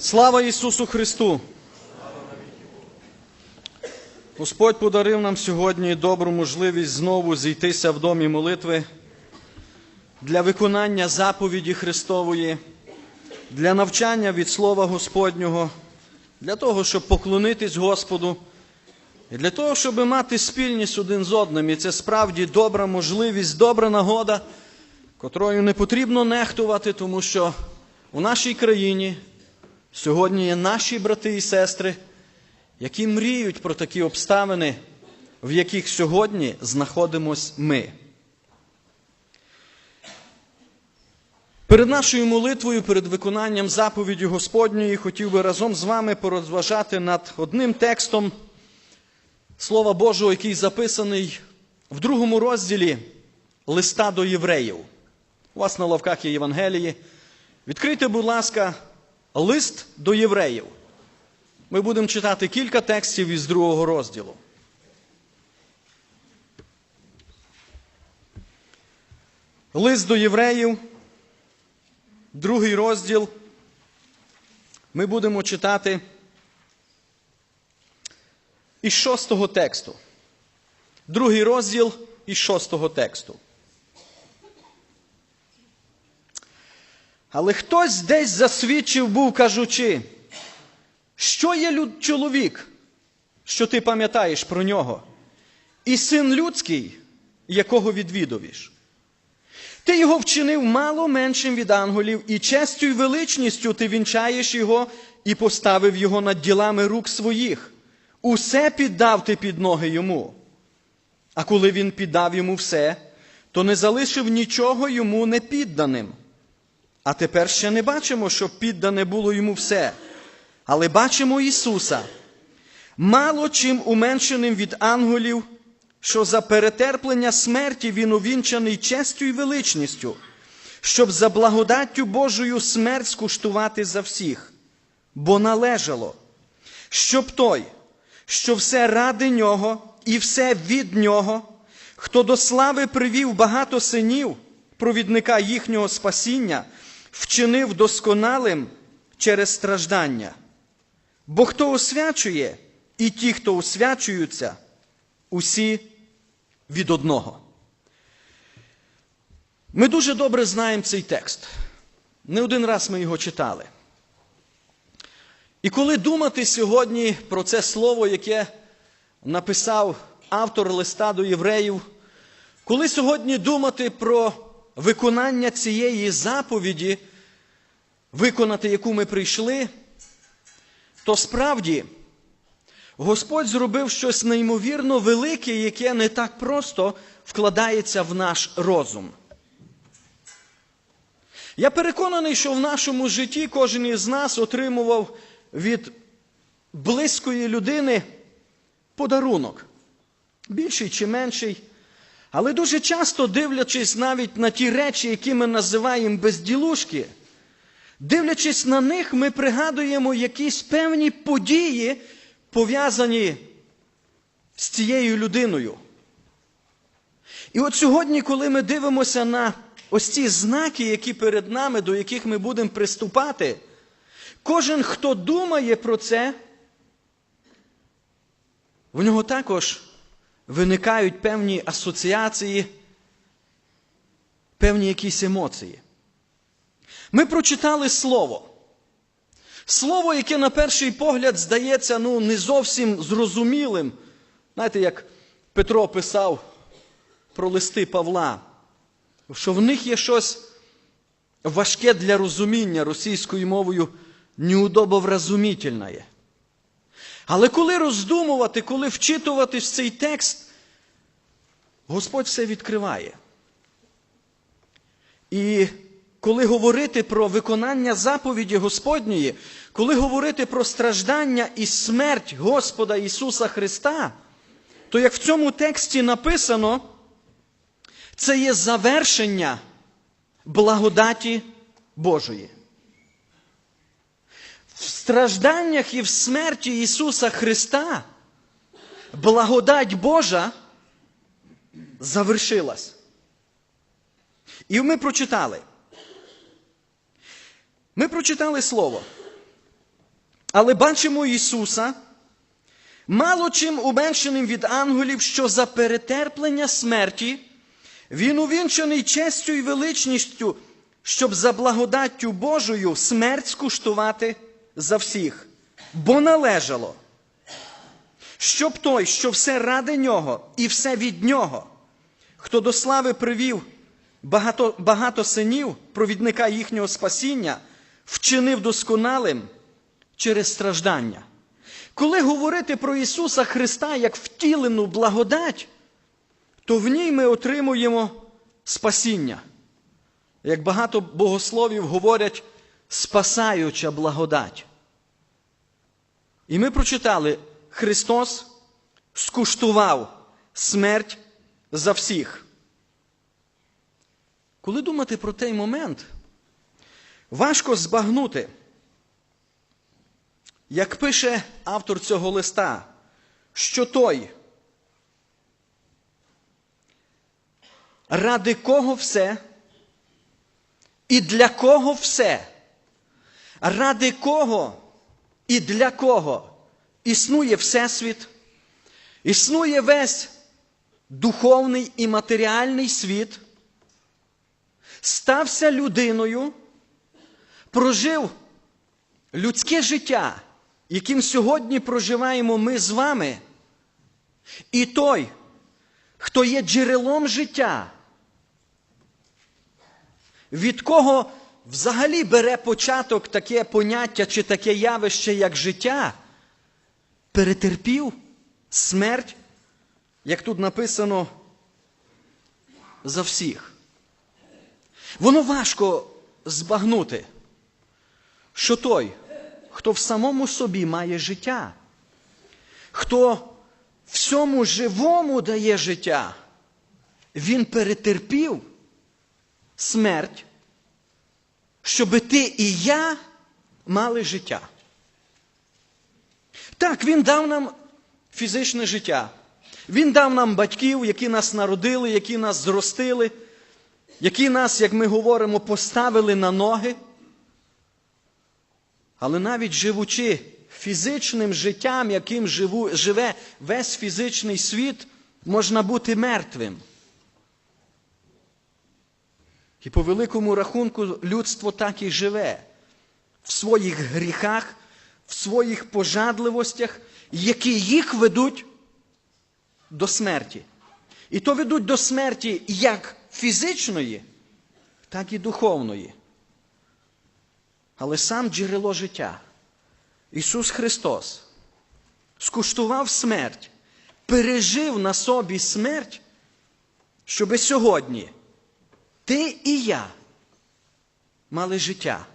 Слава Ісусу Христу! Господь подарив нам сьогодні добру можливість знову зійтися в домі молитви для виконання заповіді Христової, для навчання від Слова Господнього, для того, щоб поклонитись Господу, і для того, щоб мати спільність один з одним. І це справді добра можливість, добра нагода, котрою не потрібно нехтувати, тому що у нашій країні сьогодні є наші брати і сестри, які мріють про такі обставини, в яких сьогодні знаходимось ми. Перед нашою молитвою, перед виконанням заповіді Господньої, хотів би разом з вами порозважати над одним текстом Слова Божого, який записаний в другому розділі листа до євреїв. У вас на лавках є Євангелії. Відкрийте, будь ласка, лист до євреїв. Ми будемо читати кілька текстів із другого розділу. Лист до євреїв, другий розділ. Ми будемо читати із шостого тексту. Другий розділ із шостого тексту. Але хтось десь засвідчив був, кажучи, що є люд чоловік, що ти пам'ятаєш про нього, і син людський, якого відвідовіш. Ти його вчинив мало меншим від ангелів, і честю й величністю ти вінчаєш його і поставив його над ділами рук своїх. Усе піддав ти під ноги йому. А коли він піддав йому все, то не залишив нічого йому не підданим. А тепер ще не бачимо, щоб піддане було йому все. Але бачимо Ісуса, мало чим уменшеним від ангелів, що за перетерплення смерті Він увінчаний честю і величністю, щоб за благодаттю Божою смерть скуштувати за всіх, бо належало, щоб той, що все ради нього і все від нього, хто до слави привів багато синів, провідника їхнього спасіння, вчинив досконалим через страждання. Бо хто освячує, і ті, хто освячуються, усі від одного. Ми дуже добре знаємо цей текст. Не один раз ми його читали. І коли думати сьогодні про це слово, яке написав автор листа до євреїв, коли сьогодні думати про виконання цієї заповіді, виконати, яку ми прийшли, то справді Господь зробив щось неймовірно велике, яке не так просто вкладається в наш розум. Я переконаний, що в нашому житті кожен із нас отримував від близької людини подарунок, більший чи менший. Але дуже часто, дивлячись навіть на ті речі, які ми називаємо безділушки, дивлячись на них, ми пригадуємо якісь певні події, пов'язані з цією людиною. І от сьогодні, коли ми дивимося на ось ці знаки, які перед нами, до яких ми будемо приступати, кожен, хто думає про це, в нього також виникають певні асоціації, певні якісь емоції. Ми прочитали слово. Слово, яке на перший погляд здається ну, не зовсім зрозумілим. Знаєте, як Петро писав про листи Павла, що в них є щось важке для розуміння російською мовою неудобовразумітельне. Але коли роздумувати, коли вчитуватись в цей текст, Господь все відкриває. І коли говорити про виконання заповіді Господньої, коли говорити про страждання і смерть Господа Ісуса Христа, то як в цьому тексті написано, це є завершення благодаті Божої. В стражданнях і в смерті Ісуса Христа благодать Божа завершилась. І ми прочитали. Ми прочитали слово. Але бачимо Ісуса, мало чим уменшеним від ангелів, що за перетерплення смерті Він увінчений честю і величністю, щоб за благодаттю Божою смерть скуштувати за всіх, бо належало, щоб той, що все ради нього і все від нього, хто до слави привів багато, багато синів, провідника їхнього спасіння, вчинив досконалим через страждання. Коли говорити про Ісуса Христа як втілену благодать, то в ній ми отримуємо спасіння. Як багато богословів говорять, спасаюча благодать. І ми прочитали, Христос скуштував смерть за всіх. Коли думати про той момент, важко збагнути, як пише автор цього листа, що той, ради кого все і для кого все, ради кого і для кого існує Всесвіт, існує весь духовний і матеріальний світ, стався людиною, прожив людське життя, яким сьогодні проживаємо ми з вами, і той, хто є джерелом життя, від кого взагалі бере початок таке поняття чи таке явище, як життя, перетерпів смерть, як тут написано, за всіх. Воно важко збагнути, що той, хто в самому собі має життя, хто всьому живому дає життя, він перетерпів смерть, щоби ти і я мали життя. Так, він дав нам фізичне життя. Він дав нам батьків, які нас народили, які нас зростили, які нас, як ми говоримо, поставили на ноги. Але навіть живучи фізичним життям, яким живу, живе весь фізичний світ, можна бути мертвим. І по великому рахунку людство так і живе в своїх гріхах, в своїх пожадливостях, які їх ведуть до смерті. І то ведуть до смерті як фізичної, так і духовної. Але сам джерело життя, Ісус Христос, скуштував смерть, пережив на собі смерть, щоби сьогодні ти і я мали життя,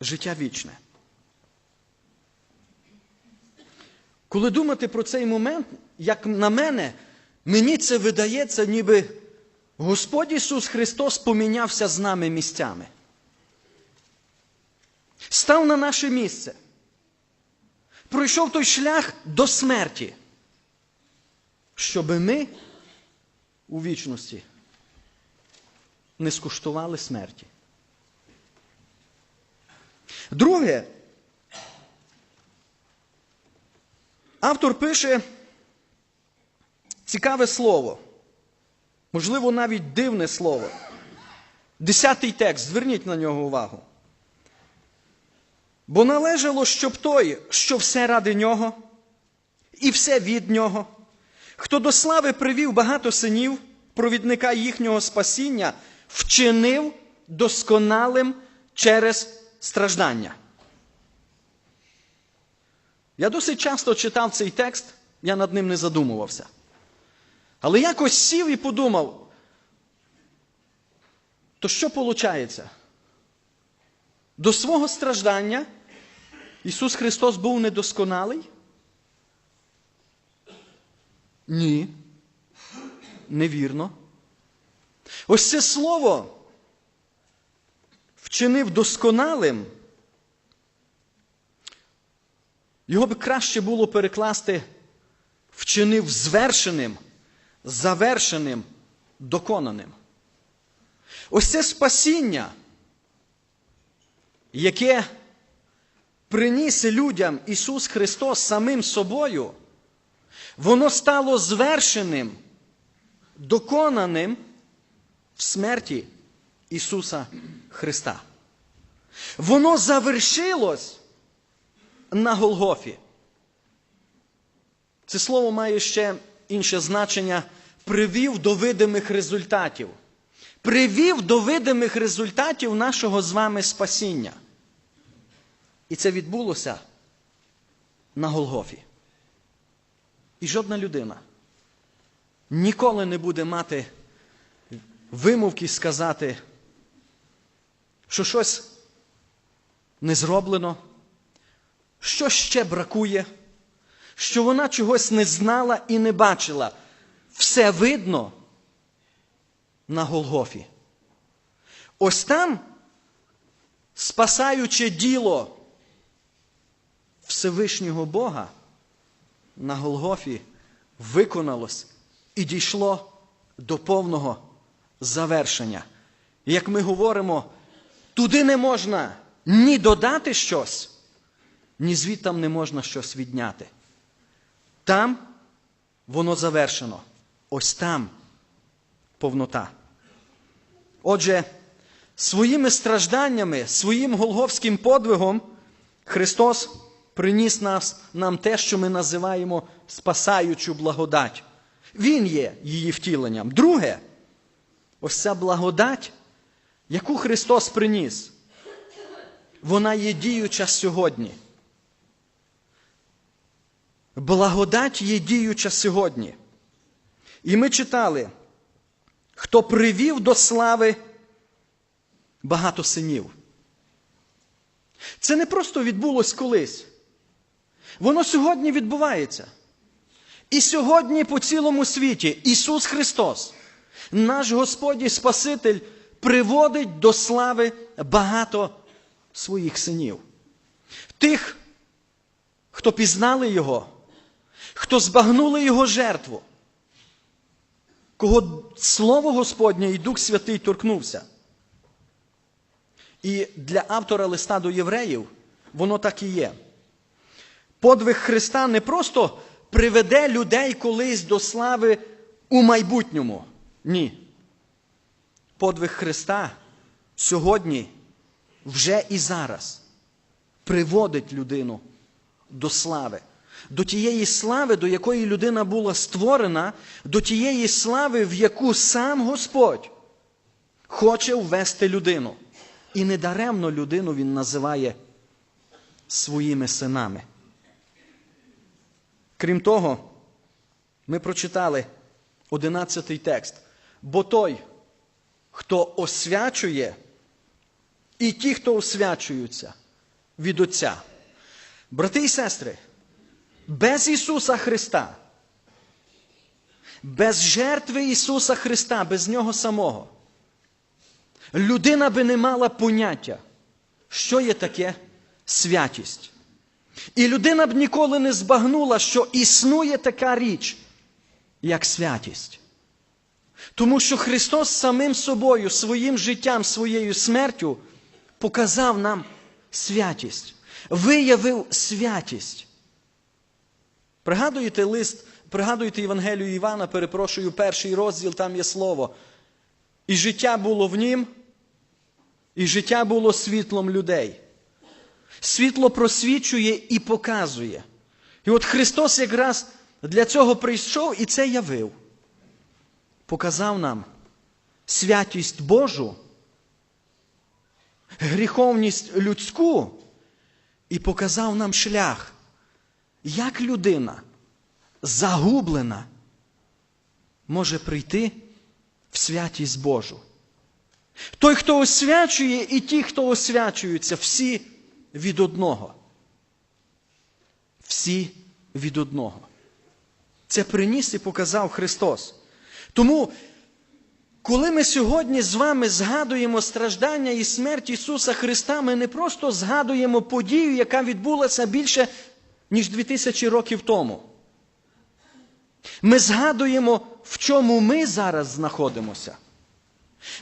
життя вічне. Коли думати про цей момент, як на мене, мені це видається, ніби Господь Ісус Христос помінявся з нами місцями. Став на наше місце. Пройшов той шлях до смерті, щоб ми у вічності не скуштували смерті. Друге, автор пише цікаве слово, можливо, навіть дивне слово. Десятий текст, зверніть на нього увагу. Бо належало, щоб той, що все ради нього, і все від нього, хто до слави привів багато синів, провідника їхнього спасіння, вчинив досконалим через страждання. Я досить часто читав цей текст, я над ним не задумувався. Але якось сів і подумав, то що виходить? До свого страждання Ісус Христос був недосконалий? Ні. Невірно. Ось це слово вчинив досконалим. Його би краще було перекласти вчинив звершеним, завершеним, доконаним. Ось це спасіння, яке приніс людям Ісус Христос самим собою, воно стало звершеним, доконаним в смерті Ісуса Христа. Воно завершилось на Голгофі. Це слово має ще інше значення привів до видимих результатів. Привів до видимих результатів нашого з вами спасіння. І це відбулося на Голгофі. І жодна людина ніколи не буде мати вимовки сказати, що щось не зроблено, що ще бракує, що вона чогось не знала і не бачила. Все видно на Голгофі. Ось там спасаюче діло Всевишнього Бога на Голгофі виконалось і дійшло до повного завершення. Як ми говоримо, туди не можна ні додати щось, ні звідтам не можна щось відняти. Там воно завершено. Ось там повнота. Отже, своїми стражданнями, своїм голговським подвигом Христос приніс нас, нам те, що ми називаємо спасаючу благодать. Він є її втіленням. Друге, ось ця благодать, яку Христос приніс, вона є діюча сьогодні. Благодать є діюча сьогодні. І ми читали, хто привів до слави багато синів. Це не просто відбулось колись. Воно сьогодні відбувається. І сьогодні по цілому світі Ісус Христос, наш Господь і Спаситель, приводить до слави багато своїх синів. Тих, хто пізнали Його, хто збагнули Його жертву, кого Слово Господнє і Дух Святий торкнувся. І для автора листа до євреїв воно так і є. Подвиг Христа не просто приведе людей колись до слави у майбутньому. Ні. Подвиг Христа сьогодні, вже і зараз приводить людину до слави. До тієї слави, до якої людина була створена, до тієї слави, в яку сам Господь хоче ввести людину. І недаремно людину він називає своїми синами. Крім того, ми прочитали одинадцятий текст. Бо той, хто освячує, і ті, хто освячуються від Отця. Брати і сестри, без Ісуса Христа, без жертви Ісуса Христа, без Нього самого, людина би не мала поняття, що є таке святість. І людина б ніколи не збагнула, що існує така річ, як святість. Тому що Христос самим собою, своїм життям, своєю смертю показав нам святість, виявив святість. Пригадуєте лист, пригадуєте Євангелію Івана, перепрошую, перший розділ, там є слово. І життя було в нім, і життя було світлом людей. Світло просвічує і показує. І от Христос якраз для цього прийшов і це явив. Показав нам святість Божу, гріховність людську і показав нам шлях, як людина загублена може прийти в святість Божу. Той, хто освячує, і ті, хто освячуються, всі від одного. Всі від одного. Це приніс і показав Христос. Тому, коли ми сьогодні з вами згадуємо страждання і смерть Ісуса Христа, ми не просто згадуємо подію, яка відбулася більше, ніж 2000 років тому. Ми згадуємо, в чому ми зараз знаходимося.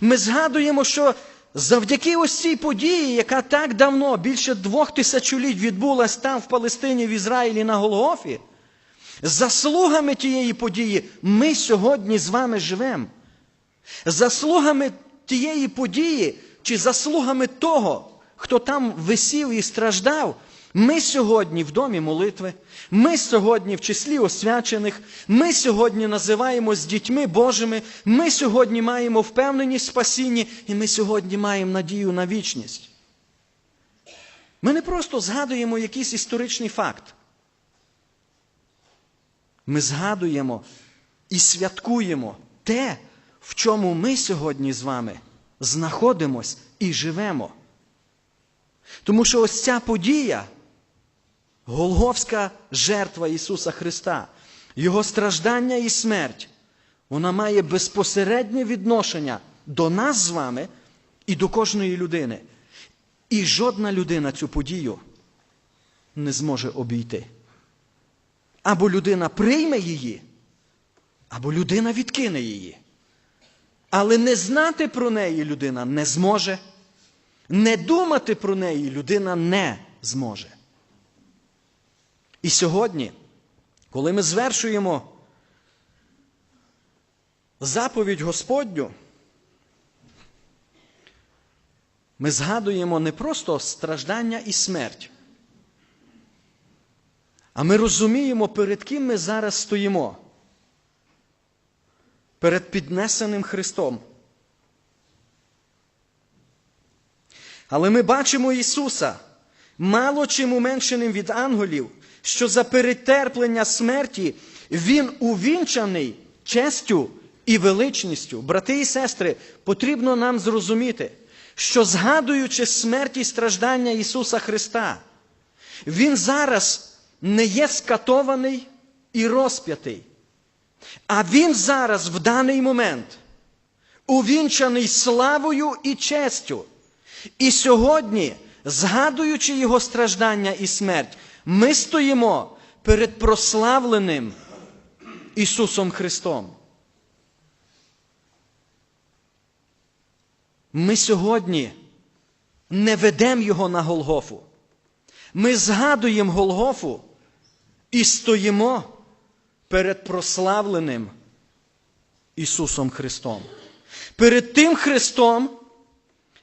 Ми згадуємо, що завдяки ось цій події, яка так давно, більше двох тисячоліть відбулась там в Палестині, в Ізраїлі на Голгофі, заслугами тієї події ми сьогодні з вами живемо. Заслугами тієї події, чи заслугами того, хто там висів і страждав, ми сьогодні в домі молитви, ми сьогодні в числі освячених, ми сьогодні називаємось дітьми Божими, ми сьогодні маємо впевненість в спасінні, і ми сьогодні маємо надію на вічність. Ми не просто згадуємо якийсь історичний факт. Ми згадуємо і святкуємо те, в чому ми сьогодні з вами знаходимось і живемо. Тому що ось ця подія, Голговська жертва Ісуса Христа, Його страждання і смерть, вона має безпосереднє відношення до нас з вами і до кожної людини. І жодна людина цю подію не зможе обійти. Або людина прийме її, або людина відкине її. Але не знати про неї людина не зможе. Не думати про неї людина не зможе. І сьогодні, коли ми звершуємо заповідь Господню, ми згадуємо не просто страждання і смерть, а ми розуміємо, перед ким ми зараз стоїмо. Перед піднесеним Христом. Але ми бачимо Ісуса, мало чим уменшеним від ангелів, що за перетерплення смерті Він увінчаний честю і величністю. Брати і сестри, потрібно нам зрозуміти, що згадуючи смерть і страждання Ісуса Христа, Він зараз не є скатований і розп'ятий. А Він зараз в даний момент увінчаний славою і честю. І сьогодні, згадуючи Його страждання і смерть, ми стоїмо перед прославленим Ісусом Христом. Ми сьогодні не ведемо Його на Голгофу. Ми згадуємо Голгофу і стоїмо перед прославленим Ісусом Христом. Перед тим Христом,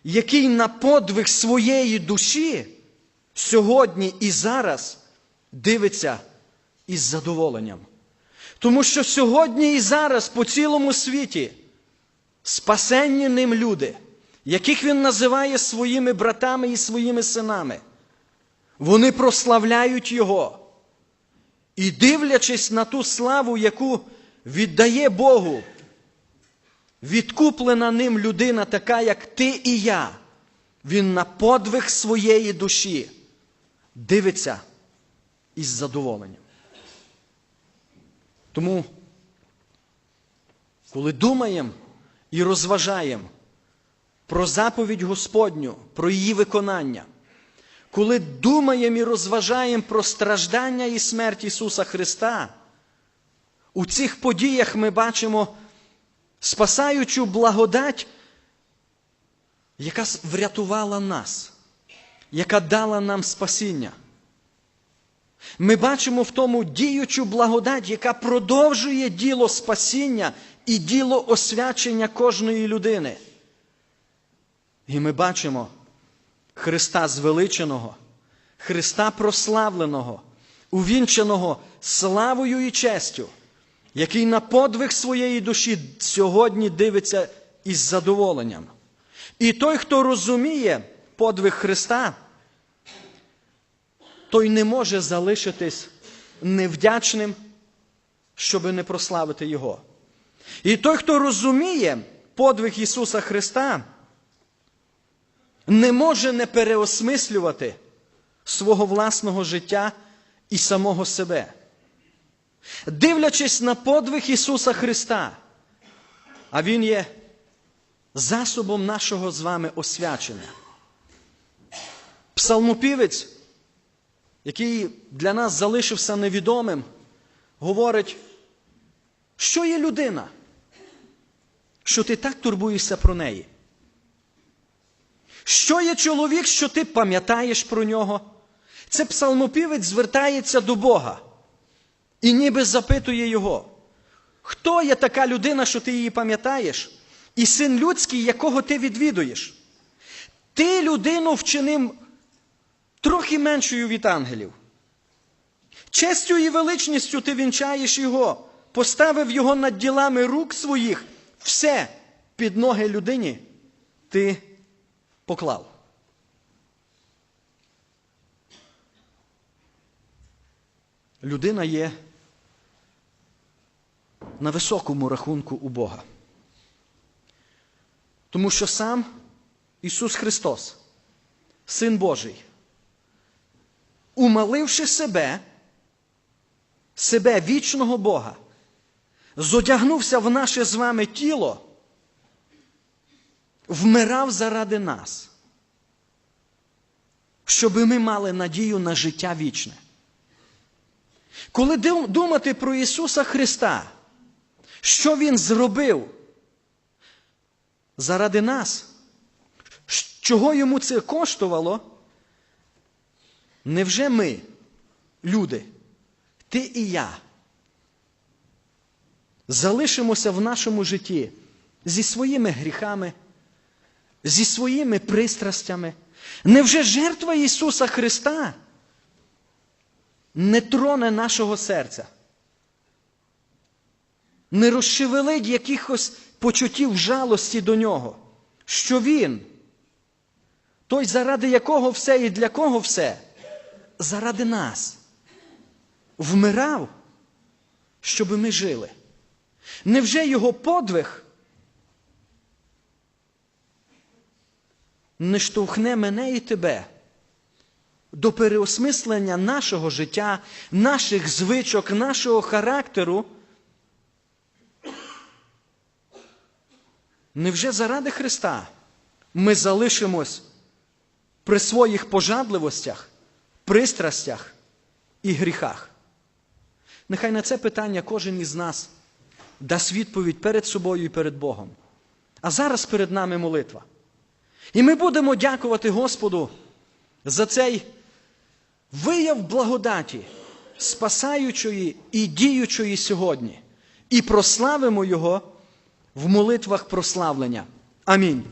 який на подвиг своєї душі сьогодні і зараз дивиться із задоволенням. Тому що сьогодні і зараз по цілому світі спасенні ним люди, яких він називає своїми братами і своїми синами, вони прославляють Його. І дивлячись на ту славу, яку віддає Богу, відкуплена ним людина, така, як ти і я, він на подвиг своєї душі дивиться із задоволенням. Тому, коли думаємо і розважаємо про заповідь Господню, про її виконання, коли думаємо і розважаємо про страждання і смерть Ісуса Христа, у цих подіях ми бачимо спасаючу благодать, яка врятувала нас, яка дала нам спасіння. Ми бачимо в тому діючу благодать, яка продовжує діло спасіння і діло освячення кожної людини. І ми бачимо Христа звеличеного, Христа прославленого, увінченого славою і честю, який на подвиг своєї душі сьогодні дивиться із задоволенням. І той, хто розуміє подвиг Христа, той не може залишитись невдячним, щоб не прославити Його. І той, хто розуміє подвиг Ісуса Христа, не може не переосмислювати свого власного життя і самого себе. Дивлячись на подвиг Ісуса Христа, а Він є засобом нашого з вами освячення. Псалмопівець, який для нас залишився невідомим, говорить, що є людина, що ти так турбуєшся про неї. Що є чоловік, що ти пам'ятаєш про нього? Це псалмопівець звертається до Бога і ніби запитує його. Хто є така людина, що ти її пам'ятаєш? І син людський, якого ти відвідуєш? Ти людину вчинив трохи меншою від ангелів. Честю і величністю ти вінчаєш його, поставив його над ділами рук своїх, все під ноги людині ти поклав. Людина є на високому рахунку у Бога. Тому що сам Ісус Христос, Син Божий, умаливши себе, себе вічного Бога, зодягнувся в наше з вами тіло, вмирав заради нас, щоб ми мали надію на життя вічне. Коли думати про Ісуса Христа, що Він зробив заради нас, чого йому це коштувало, невже ми, люди, ти і я, залишимося в нашому житті зі своїми гріхами, зі своїми пристрастями? Невже жертва Ісуса Христа не троне нашого серця? Не розшевелить якихось почуттів жалості до нього, що Він, той, заради якого все і для кого все, заради нас, вмирав, щоб ми жили. Невже його подвиг не штовхне мене і тебе до переосмислення нашого життя, наших звичок, нашого характеру? Невже заради Христа ми залишимось при своїх пожадливостях, пристрастях і гріхах? Нехай на це питання кожен із нас дасть відповідь перед собою і перед Богом. А зараз перед нами молитва. І ми будемо дякувати Господу за цей вияв благодаті, спасаючої і діючої сьогодні, і прославимо Його в молитвах прославлення. Амінь.